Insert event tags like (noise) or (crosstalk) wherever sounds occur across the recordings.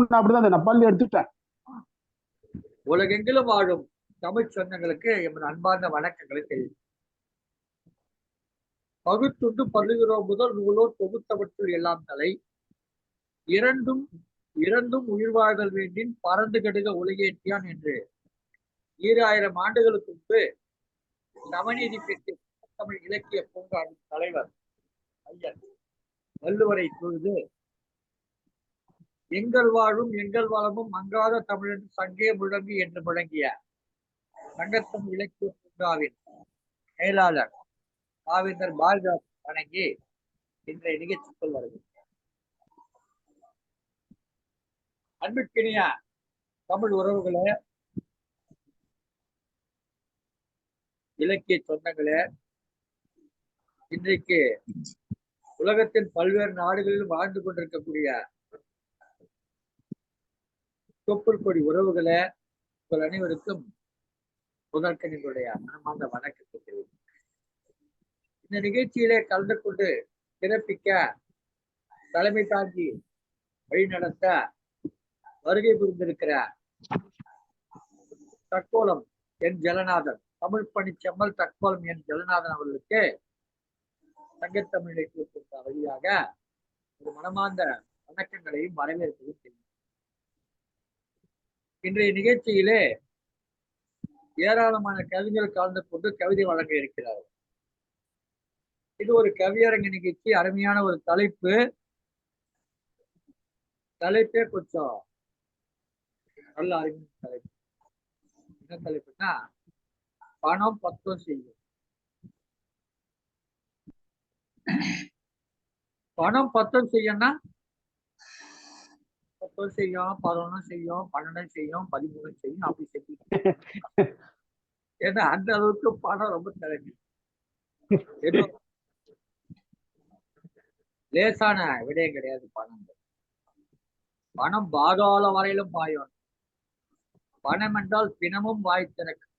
நான் அப்படிதான் அந்த பள்ளி எடுத்துட்டேன். உலகெங்கிலும் வாழும் தமிழ் சொந்தங்களுக்கு எமது அன்பார்ந்த வணக்கங்களை தெரியும் பகுத்துண்டு பல்லுகிறோம் முதல் நூலோர் தொகுத்தவற்றுள் எல்லாம் தலை. இரண்டும் இரண்டும் உயிர் வாழ்தல் வேண்டின் பறந்து கெடுக உலகேற்றியான் என்று. ஈராயிரம் ஆண்டுகளுக்கு முன்பு நவநீதி பெற்ற தமிழ் இலக்கிய பூங்காவின் தலைவர் ஐயர் வள்ளுவரை தொழுது எங்கள் வாழும் எங்கள் வளமும் மங்காத தமிழன் சங்கே முழங்கு என்று முழங்கிய சங்கத்தம் இலக்கிய பூங்காவின் செயலாளர் பாவேந்தர் பாரதிதாஸ் வணங்கி இன்றைய நிகழ்ச்சிக்குள் வருகிறது அன்பிற்கினிய தமிழ் உறவுகளே இலக்கிய சொந்தங்களே இன்றைக்கு உலகத்தின் பல்வேறு நாடுகளிலும் வாழ்ந்து கொண்டிருக்கக்கூடிய தொப்புள் கொடி உறவுகளை உங்கள் அனைவருக்கும் முதற்கனிகளுடைய மனமார்ந்த வணக்கத்தை தெரிவிக்கிறேன். இந்த நிகழ்ச்சியிலே கலந்து கொண்டு சிறப்பிக்க தலைமை தாங்கி வழிநடத்த வருகை புரிந்திருக்கிற தக்கோலம் என் ஜலநாதன் தமிழ் பணி செம்மல் தக்கோலம் என் ஜலநாதன் அவர்களுக்கு சங்கத்தமிழை கொடுத்த வழியாக ஒரு மனமார்ந்த வணக்கங்களையும் வரவேற்பையும் தெரியும் இன்றைய நிகழ்ச்சியிலே ஏராளமான கவிஞர்கள் கலந்து கொண்டு கவிதை வழங்க இருக்கிறார்கள் இது ஒரு கவியரங்க நிகழ்ச்சி அருமையான ஒரு தலைப்பு. தலைப்பே கொஞ்சம் நல்ல அருமையான தலைப்பு. என்ன தலைப்புன்னா பணம் பத்தம் செய்யும். பணம் பத்தம் செய்யணும்னா பத்தம் செய்யும் பதினொன்னும் செய்யும் பன்னெண்டும் செய்யும் பதிமூணு செய்யும் அப்படி செஞ்சு (laughs) ஏன்னா அந்த அளவுக்கு பணம் ரொம்ப ஏதோ லேசான விடயம் கிடையாது பணம். பணம் பாதாள வரையிலும் பாயும். பணம் என்றால் பிணமும் வாய் திறக்கும்.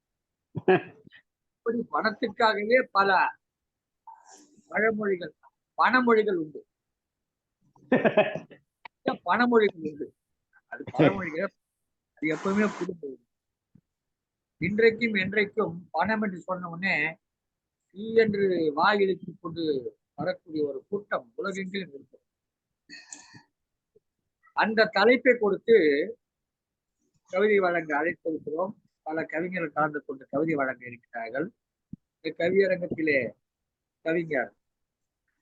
இப்படி பணத்துக்காகவே பல பழமொழிகள் பணமொழிகள் உண்டு. (laughs) பணமொழிகள் உண்டு அது பழமொழிகள் அது எப்பவுமே புது இன்றைக்கும் என்றைக்கும் பணம் என்று சொன்ன உடனே ஈ என்று வாய் இழுத்துக் கொண்டு வரக்கூடிய ஒரு கூட்டம் உலகெங்கிலும் இருக்கும் அந்த தலைப்பை கொடுத்து கவிதை வழங்க அழைத்திருக்கிறோம். பல கவிஞர்கள் கலந்து கொண்டு கவிதை வழங்க இருக்கிறார்கள். இந்த கவியரங்கத்திலே கவிஞர்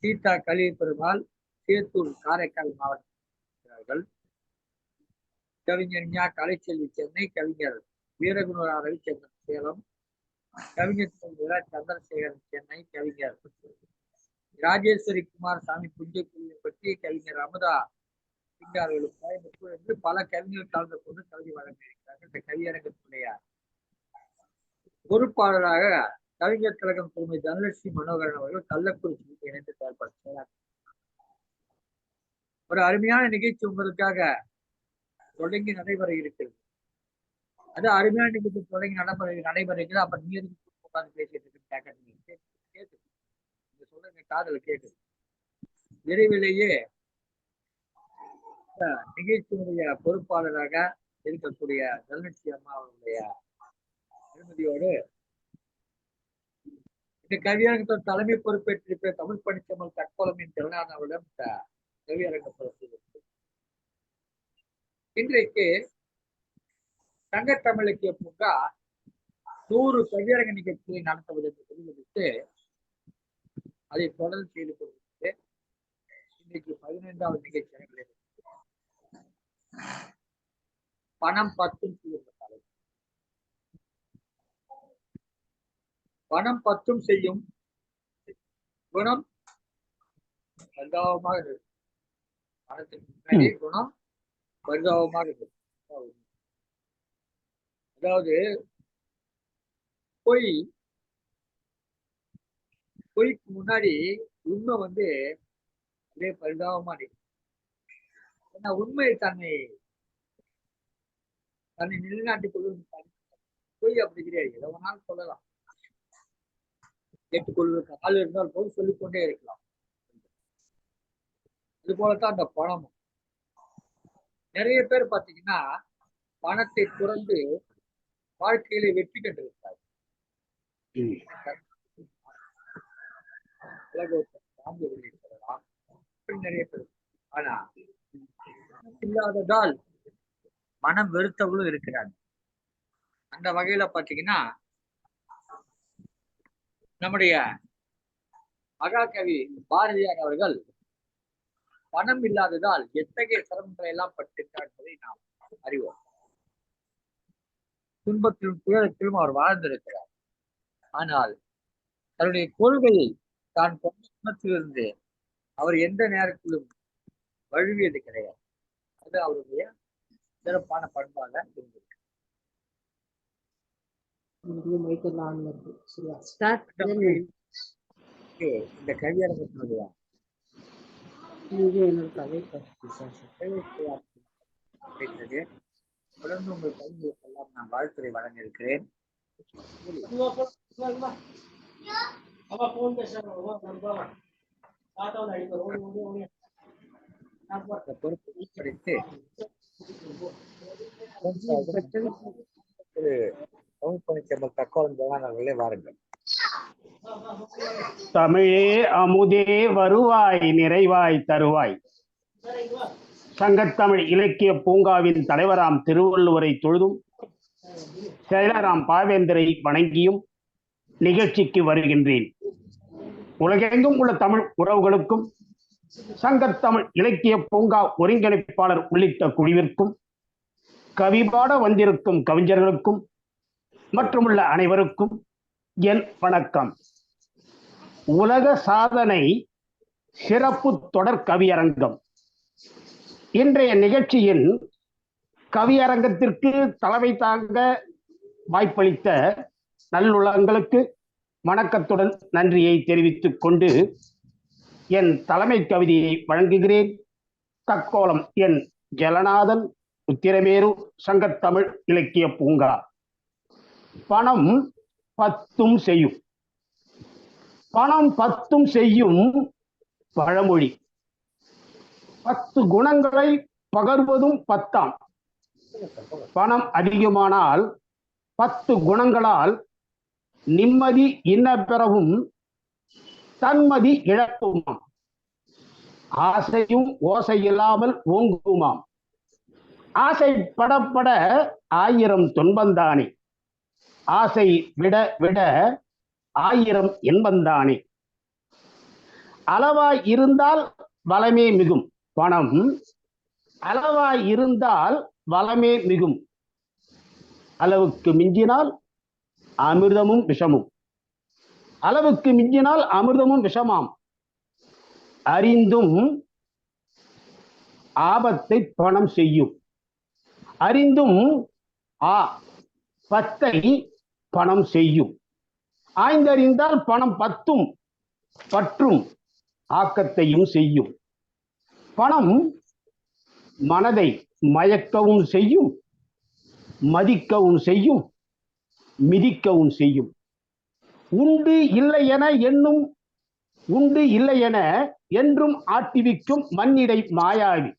சீதா கலி பெருமாள் சேத்தூர் காரைக்கால் மாவட்டம் அவர்கள் கவிஞர் ஞா கலைச்செல்வி சென்னை கவிஞர் வீரகுணரா ரவிச்சந்திரன் சேலம் கவிஞர் சந்திரசேகரன் சென்னை கவிஞர் ராஜேஸ்வரி குமார் சாமி புஞ்சக்குழியை பற்றி கவிஞர் அமுதா சிங்கார்களும் கோயம்புத்தூர் என்று பல கவிஞர்கள் கலந்து கொண்டு கவிதை வழங்கியிருக்கிறார்கள். இந்த கவியரங்கத்துடைய பொறுப்பாளராக கவிஞர் கழகம் திருமதி தனலட்சுமி மனோகரன் அவர்கள் கள்ளக்குறிச்சிக்கு இணைந்து செயல்பட செயலாற்ற ஒரு அருமையான நிகழ்ச்சி உங்களுக்காக தொடங்கி நடைபெற இருக்கிறது. அது அருமையான நிகழ்ச்சி தொடங்கி நடைபெற நடைபெற இருக்கிறது அப்ப நீ எதுக்கு உட்கார்ந்து பேசிட்டு இருக்கு கேட்க நீங்க சொல்லுங்க காதல கேட்குது விரைவிலேயே நிகழ்ச்சியினுடைய பொறுப்பாளராக இருக்கக்கூடிய தனலட்சுமி அம்மா அவருடைய அனுமதியோடு இந்த கல்யாணத்தோட தலைமை பொறுப்பேற்றிருக்கிற தமிழ் பணிச்சமல் தற்கொலமின் ஜெகநாதனிடம் அவரிடம் கவியரங்க இன்றைக்கு சங்க இலக்கிய பூங்கா நூறு கவியரங்க நிகழ்ச்சியை நடத்துவது என்று தெரிவித்து அதை தொடர்ந்து செய்து கொண்டிருக்கு இன்னைக்கு பதினைந்தாவது நிகழ்ச்சி பணம் பத்தும் தலைவர் பணம் பத்தும் செய்யும் குணம் பரிதாபமாக முன்னாடி குணம் பரிதாபமாக இருக்கும் அதாவது பொய் பொய்க்கு முன்னாடி உண்மை வந்து அப்படியே பரிதாபமா இருக்கு ஏன்னா உண்மை தன்னை தன்னை நிலைநாட்டிக் கொள்வது பொய் அப்படி கிடையாது. எதை வேணாலும் சொல்லலாம். கேட்டுக்கொள்வதற்கு ஆள் இருந்தால் போது சொல்லிக்கொண்டே இருக்கலாம். இது போலத்தான் அந்த பணமும். நிறைய பேர் பாத்தீங்கன்னா பணத்தை துறந்து வாழ்க்கையில வெற்றி கண்டிருக்காரு நிறைய பேர் ஆனா இல்லாததால் மனம் வெறுத்தவளும் இருக்கிறாங்க அந்த வகையில பாத்தீங்கன்னா நம்முடைய மகாகவி பாரதியார் அவர்கள் பணம் இல்லாததால் எத்தகைய சிரமங்களை எல்லாம் பட்டிருக்கிறார் என்பதை நாம் அறிவோம். துன்பத்திலும் துயரத்திலும் அவர் வாழ்ந்திருக்கிறார். ஆனால் தன்னுடைய கொள்கையை தான் கொண்ட குணத்திலிருந்து அவர் எந்த நேரத்திலும் வழுவியது கிடையாது. அது அவருடைய சிறப்பான பண்பாக வகையில் இந்த கவியரங்கத்தினுடைய இது என்னோட கதை கிடைத்தது தொடர்ந்து உங்கள் கவிஞர்களுக்கு எல்லாம் நான் வாழ்த்துறை வழங்க இருக்கிறேன் பொறுப்பை தக்கோலம் அவர்களே வாருங்கள் தமிழே அமுதே வருவாய் நிறைவாய் தருவாய். சங்கத்தமிழ் இலக்கிய பூங்காவின் தலைவராம் திருவள்ளுவரை தொழுதும் செயலராம் பாவேந்தரை வணங்கியும் நிகழ்ச்சிக்கு வருகின்றேன். உலகெங்கும் உள்ள தமிழ் உறவுகளுக்கும் சங்கத்தமிழ் இலக்கிய பூங்கா ஒருங்கிணைப்பாளர் உள்ளிட்ட குழுவிற்கும் கவிபாட வந்திருக்கும் கவிஞர்களுக்கும் மற்றும் உள்ள அனைவருக்கும் என் வணக்கம். உலக சாதனை சிறப்பு தொடர் கவியரங்கம். இன்றைய நிகழ்ச்சியின் கவியரங்கத்திற்கு தலைமை தாங்க வாய்ப்பளித்த நல்லுள்ளங்களுக்கு வணக்கத்துடன் நன்றியை தெரிவித்துக் கொண்டு என் தலைமை கவிதையை வழங்குகிறேன். தக்கோலம் என் ஜலநாதன் உத்திரமேரு சங்கத்தமிழ் இலக்கிய பூங்கா. பணம் பத்தும் செய்யும். பணம் பத்தும் செய்யும் பழமொழி. பத்து குணங்களை பகர்வதும் பத்தாம். பணம் அதிகமானால் பத்து குணங்களால் நிம்மதி இன்ன பெறவும் தன்மதி இழப்புமாம் ஆசையும் ஓசை இல்லாமல் ஓங்குமாம். ஆசை படப்பட ஆயிரம் துன்பந்தானே. ஆசை விட விட ஆயிரம் என்பந்தானே. அளவாய் இருந்தால் வளமே மிகும். பணம். அளவாய் இருந்தால் வளமே மிகும். அளவுக்கு மிஞ்சினால் அமிர்தமும் விஷமும். அளவுக்கு மிஞ்சினால் அமிர்தமும் விஷமாம். அறிந்தும் ஆபத்தை பணம் செய்யும். அறிந்தும் ஆ பத்தை பணம் செய்யும். ஆய்ந்தறிந்தால் பணம் பத்தும் பற்றும் ஆக்கத்தையும் செய்யும். பணம் மனதை மயக்கவும் செய்யும் மதிக்கவும் செய்யும் மிதிக்கவும் செய்யும். உண்டு இல்லை என என்னும் உண்டு இல்லை என என்றும் ஆட்டிவிக்கும் மண்ணிடை மாயாவி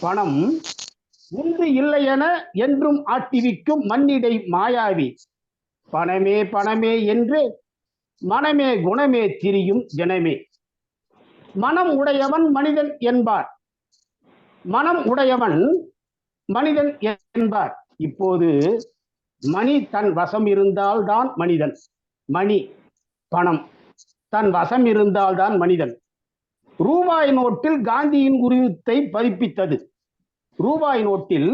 பணம் உண்டு இல்லை என என்றும் ஆட்டிவிக்கும் மண்ணிடை மாயாவி பணமே பணமே என்று மனமே குணமே திரியும் ஜனமே. மனம் உடையவன் மனிதன் என்பார். மனம் உடையவன் மனிதன் என்பார். இப்போது மணி தன் வசம் இருந்தால்தான் மனிதன். மணி பணம் தன் வசம் இருந்தால்தான் மனிதன். ரூபாய் நோட்டில் காந்தியின் உருவத்தை பதிப்பித்தது. ரூபாய் நோட்டில்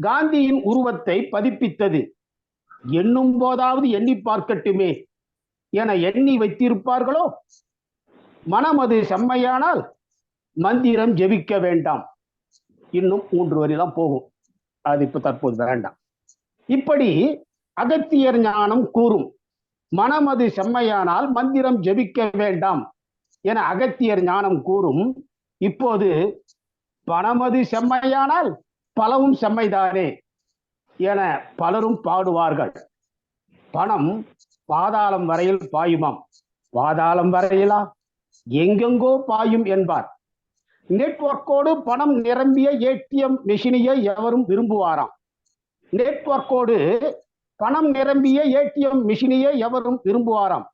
காந்தியின் உருவத்தை பதிப்பித்தது. எண்ணும் போதாவது எண்ணி பார்க்கட்டுமே என எண்ணி வைத்திருப்பார்களோ? மனம் அது செம்மையானால் மந்திரம் ஜெபிக்க வேண்டாம். இன்னும் மூன்று வரிதான் போகும். அது இப்ப தற்போது வேண்டாம். இப்படி அகத்தியர் ஞானம் கூறும். மனம் அது செம்மையானால் மந்திரம் ஜெபிக்க வேண்டாம் என அகத்தியர் ஞானம் கூறும். இப்போது பணமது செம்மையானால் பலவும் செம்மைதானே? என பலரும் பாடுவார்கள். பணம் பாதாளம் வரையில் பாயுமாம். பாதாளம் வரையிலா? எங்கெங்கோ பாயும் என்பார். நெட்வொர்க்கோடு பணம் நிரம்பிய ஏடிஎம் மெஷினையே எவரும் விரும்புவாராம்? நெட்வொர்க்கோடு பணம் நிரம்பிய ஏடிஎம் மிஷினையே எவரும் விரும்புவாராம்?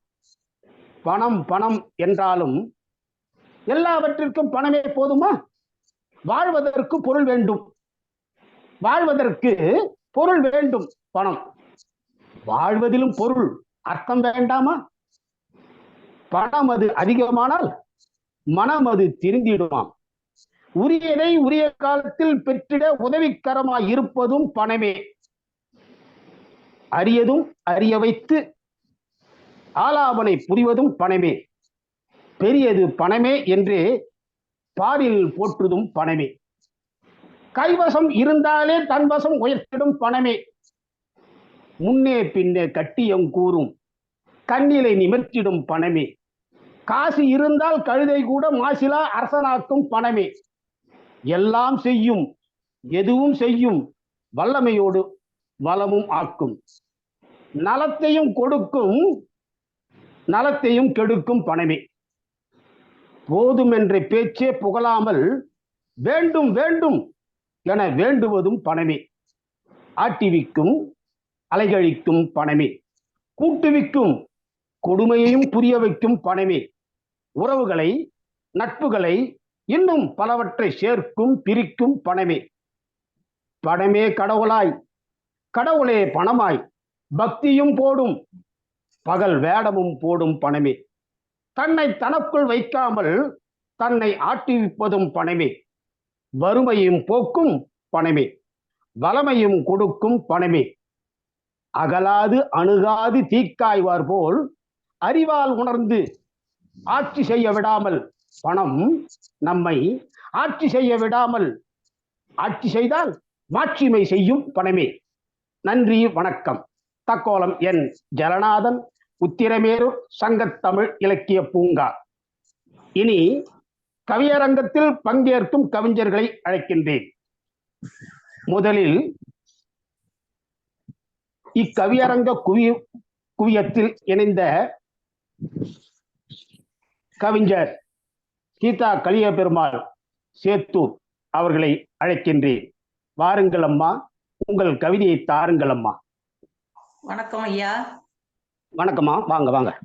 பணம் பணம் என்றாலும் எல்லாவற்றிற்கும் பணமே போதுமா? வாழ்வதற்கு பொருள் வேண்டும். வாழ்வதற்கு பொருள் வேண்டும் பணம். வாழ்வதிலும் பொருள். அர்த்தம் வேண்டாமா? பணம் அது அதிகமானால் மனம் அது திருந்திடுமாம். உரியதை உரிய காலத்தில் பெற்றிட உதவிக்கரமாய் இருப்பதும் பணமே. அரியதும் அறிய வைத்து ஆலாபனை புரிவதும் பணமே. பெரியது பணமே என்று பாரில் போற்றுதும் பணமே. கைவசம் இருந்தாலே தன்வசம் உயர்த்திடும் பணமே. முன்னே பின்னே கட்டியம் கூறும். கண்ணிலை நிமிர்த்திடும் பணமே. காசு இருந்தால் கழுதை கூட மாசிலா அரசனாக்கும் பணமே. எல்லாம் செய்யும் எதுவும் செய்யும் வல்லமையோடு வளமும் ஆக்கும். நலத்தையும் கொடுக்கும் நலத்தையும் கெடுக்கும் பணமே. போதும் என்ற பேச்சே புகழாமல் வேண்டும் வேண்டும். என வேண்டுவதும் பணமே. ஆட்டிவிக்கும் அலைகழிக்கும் பணமே. கூட்டுவிக்கும் கொடுமையையும் புரிய வைக்கும் பணமே. உறவுகளை நட்புகளை இன்னும் பலவற்றை சேர்க்கும் பிரிக்கும் பணமே. பணமே கடவுளாய் கடவுளே பணமாய். பக்தியும் போடும் பகல் வேடமும் போடும் பணமே. தன்னை தனக்குள் வைக்காமல் தன்னை ஆட்டிவிப்பதும் பணமே. வறுமையும் போக்கும் பணமே வளமையும் கொடுக்கும் பணமே அகலாது அணுகாது தீக்காய்வார் போல் அறிவால் உணர்ந்து ஆட்சி செய்ய விடாமல் பணம் நம்மை ஆட்சி செய்ய விடாமல் ஆட்சி செய்தால் மாட்சிமை செய்யும் பணமே நன்றி வணக்கம். தக்கோலம் என் ஜலநாதன் உத்திரமேரூர் சங்கத்தமிழ் இலக்கிய பூங்கா. இனி கவியரங்கத்தில் பங்கேற்கும் கவிஞர்களை அழைக்கின்றேன். முதலில் இக்கவியரங்க குவி குவியத்தில் இணைந்த கவிஞர் கீதா கலிய பெருமாள் சேத்தூர் அவர்களை அழைக்கின்றேன். வாருங்கள் அம்மா உங்கள் கவிதையை தாருங்கள் அம்மா. வணக்கம் ஐயா. வணக்கம்மா வாங்க வாங்க.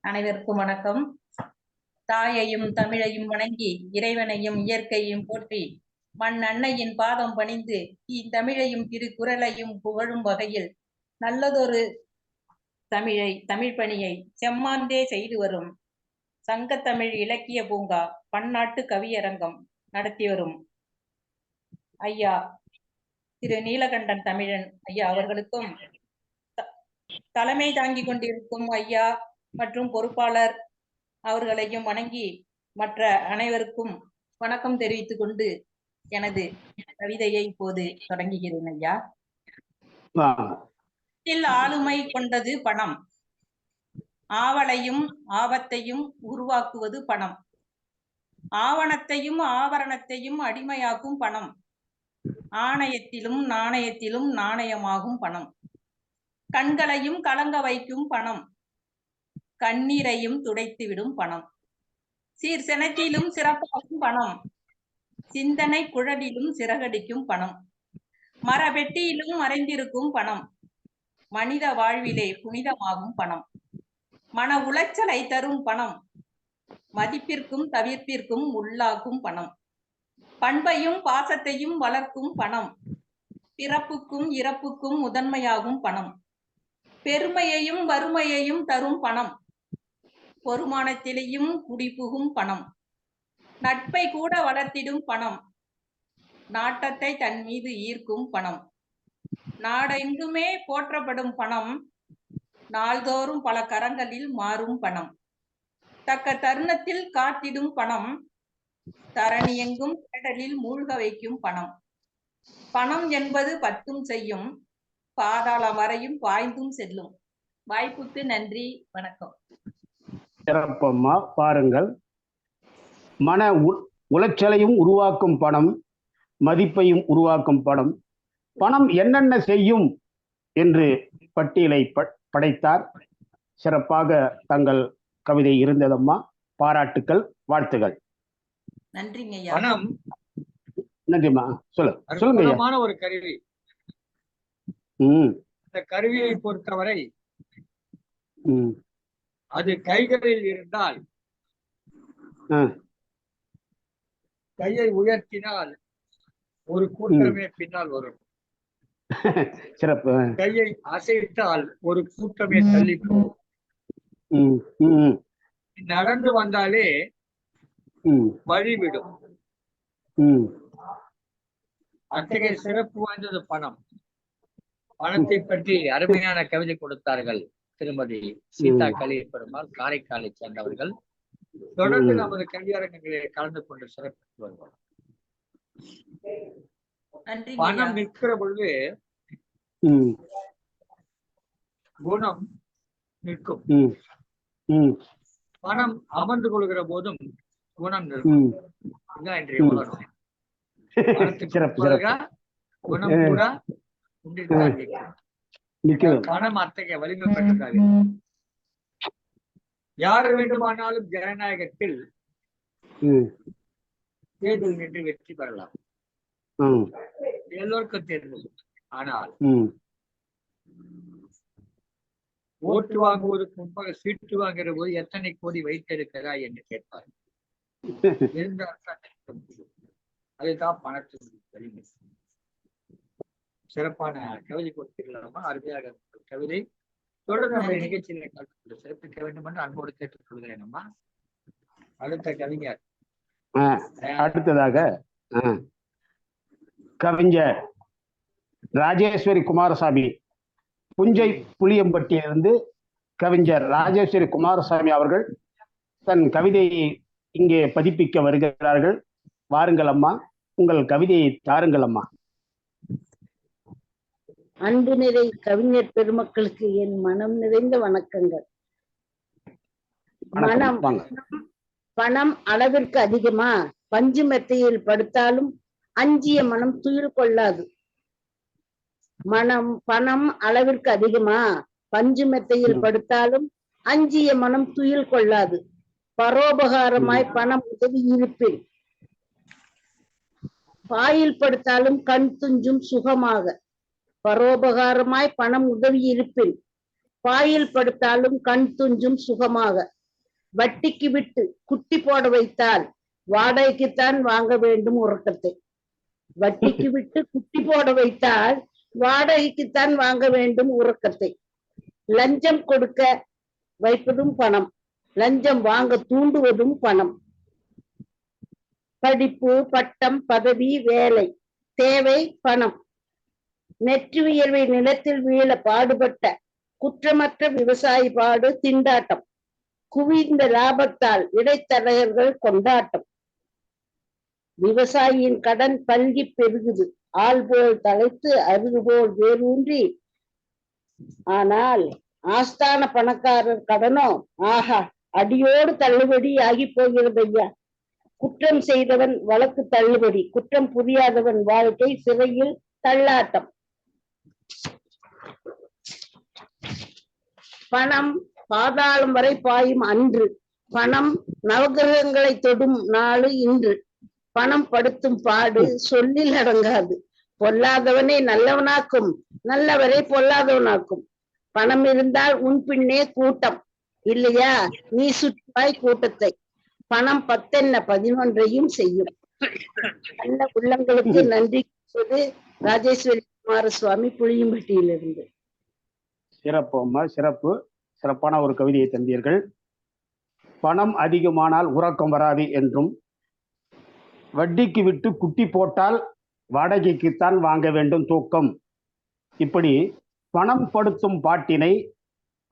அனைவருக்கும் வணக்கம். தாயையும் தமிழையும் வணங்கி இறைவனையும் இயற்கையும் போற்றி மண் அன்னையின் பாதம் பணிந்து இத்தமிழையும் திருக்குறளையும் புகழும் வகையில் நல்லதொரு தமிழை தமிழ் பணியை செம்மாந்தே செய்து வரும். சங்கத்தமிழ் இலக்கிய பூங்கா பன்னாட்டு கவியரங்கம் நடத்தி வரும். ஐயா திரு நீலகண்டன் தமிழன் ஐயா அவர்களுக்கும் த- தலைமை தாங்கி கொண்டிருக்கும் ஐயா மற்றும் பொறுப்பாளர் அவர்களையும் வணங்கி மற்ற அனைவருக்கும் வணக்கம் தெரிவித்துக் கொண்டு எனது கவிதையை இப்போது தொடங்குகிறேன் ஐயா. ஆளுமை கொண்டது பணம். ஆவலையும் ஆபத்தையும் உருவாக்குவது பணம். ஆவணத்தையும் ஆவரணத்தையும் அடிமையாக்கும் பணம். ஆணையத்திலும் நாணயத்திலும் நாணயமாகும் பணம். கண்களையும் கலங்க வைக்கும் பணம். கண்ணீரையும் துடைத்துவிடும் பணம். சீர்செனத்திலும் சிறப்பாகும் பணம். சிந்தனை குழலிலும் சிறகடிக்கும் பணம். மரபெட்டியிலும் மறைந்திருக்கும் பணம். மனித வாழ்விலே புனிதமாகும் பணம். மன உளைச்சலை தரும் பணம். மதிப்பிற்கும் தவிர்ப்பிற்கும் உள்ளாக்கும் பணம். பண்பையும் பாசத்தையும் வளர்க்கும் பணம். பிறப்புக்கும் இறப்புக்கும் முதன்மையாகும் பணம். பெருமையையும் வறுமையையும் தரும் பணம். பொறுமானத்திலேயும் குடிபுகும் பணம். நட்பை கூட வளர்த்திடும் பணம். நாட்டத்தை தன் மீது ஈர்க்கும் பணம். நாடெங்குமே போற்றப்படும் பணம். நாள்தோறும் பல கரங்களில் மாறும் பணம். தக்க தருணத்தில் காத்திடும் பணம். தரணி எங்கும் கடலில் மூழ்க வைக்கும் பணம். பணம் என்பது பத்தும் செய்யும். பாதாளம் வரையும் பாய்ந்தும் செல்லும். வாய்ப்புக்கு நன்றி. வணக்கம். சிறப்பம்மா பாருங்கள். மன உ- உளைச்சலையும் உருவாக்கும் பணம் மதிப்பையும் உருவாக்கும் பணம். பணம் என்னென்ன செய்யும் என்று பட்டியலை ப- படைத்தார். சிறப்பாக தங்கள் கவிதை இருந்ததம்மா. பாராட்டுக்கள் வாழ்த்துகள். நன்றிங்க பணம். நன்றிம்மா. சொல்லு. சொல்லுங்க ஒரு கருவி. ம். இந்த கருவியை பொறுத்தவரை ம். அது கைகளில் இருந்தால். கையை உயர்த்தினால் ஒரு கூட்டமே பின்னால் வரும். (laughs) சிறப்பு. கையை அசைத்தால் ஒரு கூட்டமே தள்ளி போகும் நடந்து வந்தாலே வழிவிடும். அத்தகைய சிறப்பு வாய்ந்தது பணம். பணத்தை பற்றி அருமையான கவிதை கொடுத்தார்கள். திருமதி சீதா. கலி பெருமாள் காரைக்காலை சேர்ந்தவர்கள். தொடர்ந்து. நமது கல்வியரங்கங்களில் கலந்து கொண்டு சிறப்பித்து ஐயா பணம் நிற்கிற பொழுது ம். குணம் நிற்கும். ம். ம். பணம் அமர்ந்து கொள்கிற போதும் குணம் நிற்கும். இன்றைய. உலகம். பணத்துக்கு குணம் கூட. நிற்கிறது பணம் அத்தகைய வலிமை பெற்றதாக யார் வேண்டுமானாலும் ஜனநாயகத்தில் தேர்தல் நின்று வெற்றி பெறலாம். எல்லோருக்கும் தேர்தல் ஆனால் ஓட்டு வாங்குவதற்கு முன்பாக சீட்டு வாங்குற போது எத்தனை கோடி வைத்திருக்கிறாய் என்று கேட்பார் முடியும். (laughs) அதுதான் பணத்தின் வலிமை சிறப்பான கவிதை கொடுத்திருக்கலாமா அருமையாக கவிதை. தொடர்ந்து நம்ம நிகழ்ச்சியில கலந்து சிறப்பிக்க வேண்டும் என்று அன்போடு கேட்டுக் கொள்கிறேன் அம்மா. அடுத்த கவிஞர். ஆ அடுத்ததாக கவிஞர் ராஜேஸ்வரி குமாரசாமி. புஞ்சை புளியம்பட்டியிலிருந்து கவிஞர் ராஜேஸ்வரி குமாரசாமி அவர்கள் தன் கவிதையை இங்கே பதிப்பிக்க வருகிறார்கள். வாருங்கள் அம்மா உங்கள் கவிதையை தாருங்கள் அம்மா. அன்பு நிறை கவிஞர் பெருமக்களுக்கு என் மனம் நிறைந்த வணக்கங்கள். மனம் பணம் அளவிற்கு அதிகமா? பஞ்சு மெத்தையில் படுத்தாலும் அஞ்சிய மனம் துயில் கொள்ளாது. மனம் பணம் அளவிற்கு அதிகமா? பஞ்சு மெத்தையில் படுத்தாலும் அஞ்சிய மனம் துயில் கொள்ளாது. பரோபகாரமாய் பணம் உதவி இருப்பின் பாயில் படுத்தாலும் கண் துஞ்சும் சுகமாக. பரோபகாரமாய் பணம் உதவி இருப்பின் பாயில் படுத்தாலும் கண் துஞ்சும் சுகமாக. வட்டிக்கு விட்டு குட்டி போட வைத்தால் வாடகைக்குத்தான் வாங்க வேண்டும் உறக்கத்தை வட்டிக்கு விட்டு குட்டி போட வைத்தால் வாடகைக்குத்தான் வாங்க வேண்டும் உறக்கத்தை லஞ்சம் கொடுக்க வைப்பதும் பணம் லஞ்சம் வாங்க தூண்டுவதும் பணம். படிப்பு பட்டம் பதவி வேலை தேவை பணம். நெற்றி உயர்வை நிலத்தில் வீழ பாடுபட்ட குற்றமற்ற விவசாயி பாடு திண்டாட்டம். குவிந்த லாபத்தால் இடைத்தரகர்கள் கொண்டாட்டம். விவசாயியின் கடன் பல்கி பெருகுது. ஆள் போல் தலைத்து அருகு போல் வேரூன்றி. ஆனால் ஆஸ்தான பணக்காரர் கடனோ? ஆஹா அடியோடு தள்ளுபடி ஆகி போகிறது ஐயா. குற்றம் செய்தவன் வழக்கு தள்ளுபடி குற்றம் புரியாதவன் வாழ்க்கை சிறையில் தள்ளாட்டம். பணம் பாதாளம் வரை பாயும் அன்று. பணம் நவகிரகங்களை தொடும் நாளு இன்று. பணம் படுத்தும் பாடு சொல்லில் அடங்காது. பொல்லாதவனை நல்லவனாக்கும். நல்லவரை பொல்லாதவனாக்கும். பணம் இருந்தால் உன் பின்னே கூட்டம். இல்லையா? நீ சுற்றுவாய் கூட்டத்தை. பணம் பத்தென்ன பதினொன்றையும் செய்யும். நல்ல உள்ளங்களுக்கு நன்றி ராஜேஸ்வரி குமாரசுவாமி புளியம்பட்டியிலிருந்து. சிறப்பு சிறப்பு சிறப்பான ஒரு கவிதையை தந்தீர்கள். பணம் அதிகமானால் உறக்கம் வராது என்றும் வட்டிக்கு விட்டு குட்டி போட்டால் வாடகைக்குத்தான் வாங்க வேண்டும் தூக்கம். இப்படி பணம் படுத்தும் பாட்டினை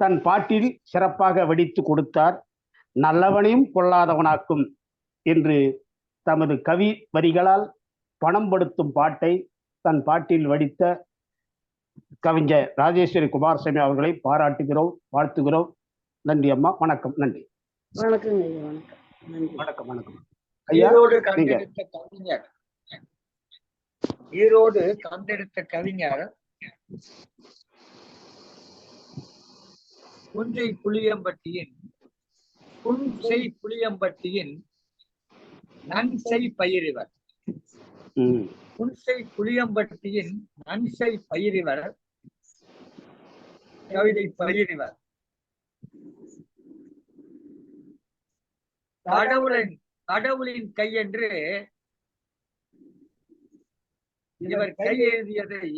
தன் பாட்டில் சிறப்பாக வெடித்து கொடுத்தார். நல்லவனையும் கொள்ளாதவனாக்கும் என்று தமது கவி வரிகளால் பணம் படுத்தும் பாட்டை தன் பாட்டில் வடித்த கவிஞர் ராஜேஸ்வரி குமாரசாமி அவர்களை பாராட்டுகிறோம் வாழ்த்துகிறோம். நன்றி அம்மா. வணக்கம். நன்றி. வணக்கம் வணக்கம். வணக்கம். கவிஞர் ஈரோடு கண்டெடுத்த கவிஞர் குஞ்சை புளியம்பட்டியின் புன்செய் புளியம்பட்டியின் நன்செய் பயிரிவர். ம். புன்சை புளியம்பட்டியின் நன்சை பயிரிவர் கவிதை பயிரிவர். கடவுளின் கடவுளின் கையென்று இவர் கை எழுதியதை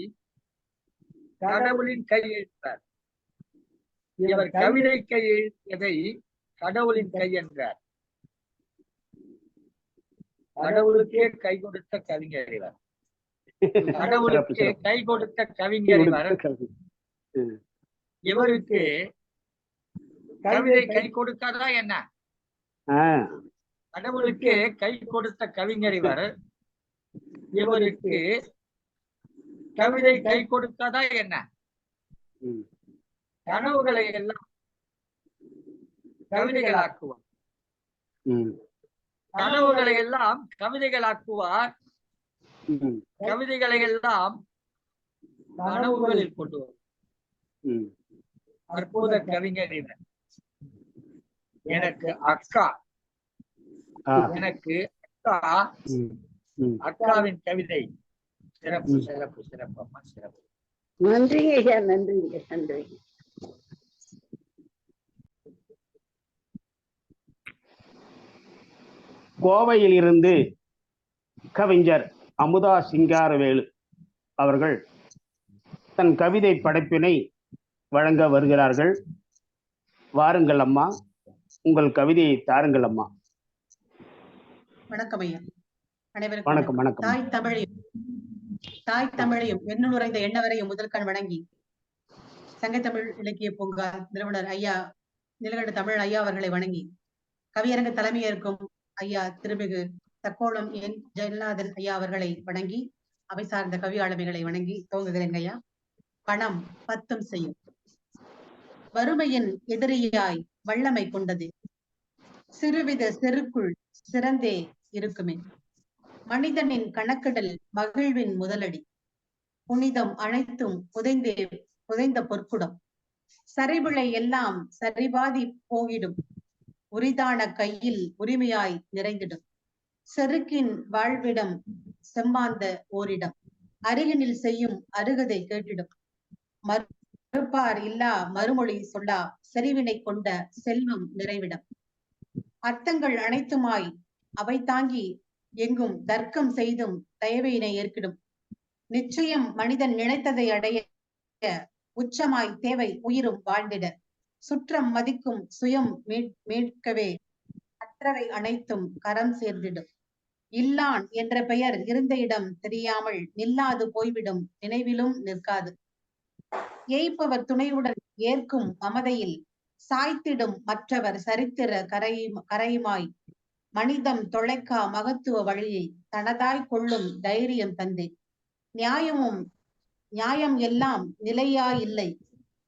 கடவுளின் கை எழுதினார் இவர் கவிதை கை எழுதியதை கடவுளின் கை என்றார் கடவுளுக்கே கை கொடுத்த கவிஞர் இவர். கடவுளுக்கு கை கொடுத்த கவிஞர் இவர். இவருக்கு கவிதை கை கொடுக்காதா என்ன? கடவுளுக்கு கை கொடுத்த கவிஞர் இவர். இவருக்கு கவிதை கை கொடுக்காதா என்ன. கனவுகளை எல்லாம் கவிதைகளாக்குவார். கனவுகளை எல்லாம் கவிதைகளாக்குவார். கவிதைகளை எல்லாம் கனவுகளில் கொண்டு வரும் ம். அற்புத கவிஞர் இவர் எனக்கு அக்கா. எனக்கு அக்கா. அக்காவின் கவிதை. சிறப்பு சிறப்பு சிறப்பு அம்மா சிறப்பு. நன்றிங்க ஐயா நன்றிங்க நன்றி. கோவையில் இருந்து கவிஞர் அமுதா சிங்காரவேலு அவர்கள் தன் கவிதை படைப்பினை வழங்க வருகிறார்கள். வாருங்கள் அம்மா உங்கள் கவிதையை தாருங்கள் அம்மா. வணக்கம் ஐயா. அனைவருக்கும் வணக்கம் வணக்கம். தாய் தமிழையும் தாய் தமிழையும் எண்ணுரைந்த எண்ணவரையும் முதற்கண் வணங்கி சங்கத்தமிழ் இலக்கிய பூங்கா நிறுவனர் ஐயா நிலகண்ட தமிழ் ஐயா அவர்களை வணங்கி கவியரங்க தலைமையேற்கும் ஐயா திருமிகு தக்கோளம் என் ஜெயநாதன் ஐயா அவர்களை வணங்கி அவை சார்ந்த கவி ஆளுமைகளை வணங்கி துவங்குகிறேங்க ஐயா. பணம் பத்தும் செய்யும். வறுமையின் எதிரியாய் வல்லமை கொண்டது. சிறுவித செருக்குள் சிறந்தே இருக்குமே. மனிதனின் கணக்கிடல் மகிழ்வின் முதலடி. புனிதம் அனைத்தும் புதைந்தே புதைந்த பொற்குடம். சரிவிளை எல்லாம் சரிபாதி போகிடும். உரிதான கையில் உரிமையாய் நிறைந்திடும். செருக்கின் வாழ்விடம் செம்மாந்த ஓரிடம். அருகினில் செய்யும் அருகதை கேட்டிடும். மறுப்பார் இல்லா மறுமொழி சொல்லா செறிவினை கொண்ட செல்வம் நிறைவிடம். அர்த்தங்கள் அனைத்துமாய் அவை தாங்கி எங்கும் தர்க்கம் செய்தும் தயவையினை ஏற்கிடும். நிச்சயம் மனிதன் நினைத்ததை அடைய உச்சமாய் தேவை உயிரும் வாழ்ந்திட. சுற்றம் மதிக்கும் சுயம் மீட் மீட்கவே அற்றவை அனைத்தும் கரம் சேர்ந்திடும். இல்லான் என்ற பெயர் இருந்த இடம் தெரியாமல் நில்லாது போய்விடும் நினைவிலும் நிற்காது. ஏய்ப்பவர் துணையுடன் ஏற்கும் மமதையில் சாய்த்திடும் மற்றவர் சரித்திர கரை கரையுமாய். மனிதம் தொலைக்கா மகத்துவ வழியை தனதாய் கொள்ளும் தைரியம் தந்தே. நியாயமும் நியாயம் எல்லாம் நிலையாயில்லை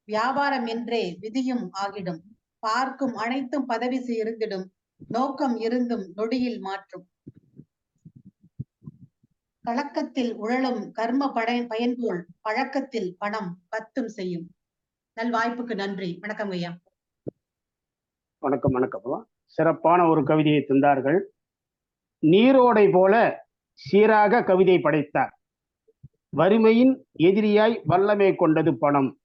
வியாபாரம் என்றே விதியும் ஆகிடும். பார்க்கும் அனைத்தும் பதவி இருந்திடும் நோக்கம் இருந்தும் நொடியில் மாற்றும். கலக்கத்தில் உழலும் கர்ம படை பயன்போல் பழக்கத்தில் பணம் பத்தும் செய்யும். நல்வாய்ப்புக்கு நன்றி. வணக்கம் ஐயா. வணக்கம் வணக்கம் சிறப்பான ஒரு கவிதையை தந்தார்கள். நீரோடை போல சீராக கவிதை படைத்தார். வறுமையின் எதிரியாய் வல்லமை கொண்டது பணம்.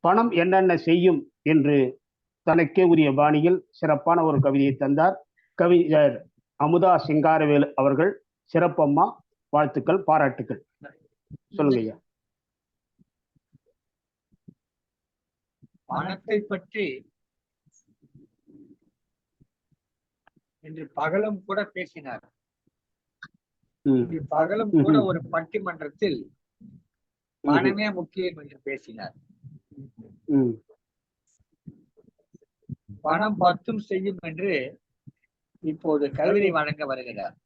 பணம் என்னென்ன செய்யும் என்று தனக்கே உரிய பாணியில் சிறப்பான ஒரு கவிதையை தந்தார். கவிஞர் அமுதா சிங்காரவேலு அவர்கள். சிறப்பம்மா. வாழ்த்துக்கள் பாராட்டுக்கள். சொல்லுங்க ஐயா. பணத்தை பற்றி இன்று பகலும் கூட பேசினார். பகலும் கூட. ஒரு பட்டிமன்றத்தில் பணமே முக்கியம் என்று பேசினார். பணம் பத்தும் செய்யும் என்று இப்போது கவிதை வழங்க வருகிறார்.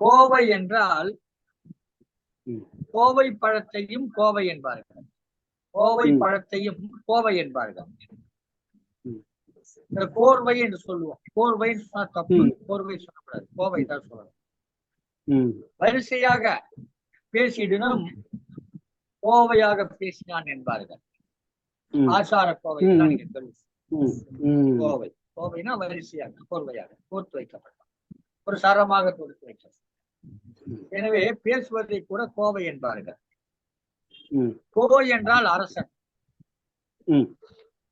கோவை என்றால். கோவை பழத்தையும் கோவை என்பார்கள். கோவை. பழத்தையும் கோவை என்பார்கள். இந்த கோர்வை என்று சொல்லுவோம். சொன்னா தப்பு. கோர்வை சொல்லக்கூடாது. கோவை தான் சொல்லணும். வரிசையாக பேசிடனும் கோவையாக பேசினான் என்பார்கள். ஆசார கோவை. கோவை. கோவைனா வரிசையாக கோர்வையாக கோர்த்து வைக்கப்படும் ஒரு சரமாக தொடுத்து வைக்கப்படும் எனவே பேசுவதை கூட கோவை என்பார்கள். கோ என்றால் அரசன். ம்.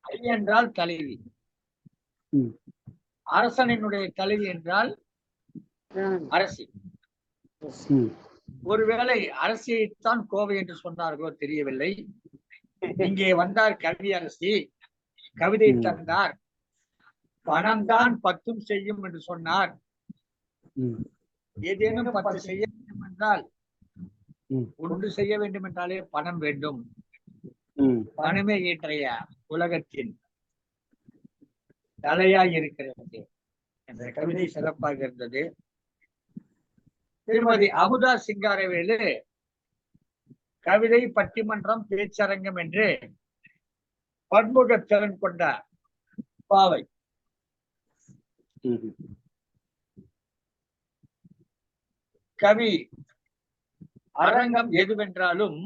ஐ என்றால் தலைவி ம். அரசனினுடைய தலைவி என்றால் அரசி. ம். ஒருவேளை அரசியைத்தான் கோவை என்று சொன்னார்களோ தெரியவில்லை. (laughs) இங்கே வந்தார் கவி அரசி. கவிதை. தந்தார். பணம்தான் பத்தும் செய்யும் என்று சொன்னார். ம். ஏதேனும் பத்து செய்ய என்றால். ஒன்று செய்ய வேண்டும் என்றாலே பணம் வேண்டும். பணமே இன்றைய உலகத்தின் தலையாய் இருக்கிறது என்ற கவிதை சிறப்பாக இருந்தது. திருமதி அமுதா சிங்காரவேலு கவிதை பட்டிமன்றம் பேச்சரங்கம் என்று பன்முக திறன் கொண்ட பாவை. கவி அரங்கம் எதுவென்றாலும்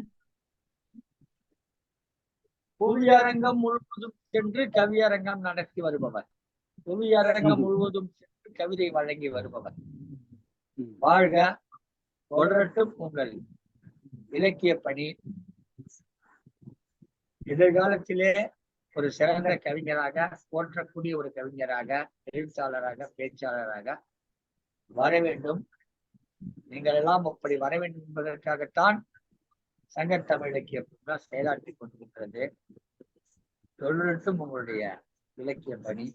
புவியரங்கம் முழுவதும் சென்று கவியரங்கம் நடத்தி வருபவர். புவியரங்கம் முழுவதும் சென்று கவிதை வழங்கி வருபவர். வாழ்க தொடரட்டும் உங்கள் இலக்கிய பணி. எதிர்காலத்திலே ஒரு சிறந்த கவிஞராக போற்றக்கூடிய ஒரு கவிஞராக எழுத்தாளராக பேச்சாளராக வர வேண்டும். நீங்கள் எல்லாம் அப்படி வர வேண்டும் என்பதற்காகத்தான் சங்கத்தமிழ் இலக்கிய பூங்கா செயலாற்றி கொண்டிருக்கிறது. தொடரட்டும் உங்களுடைய இலக்கிய பணி.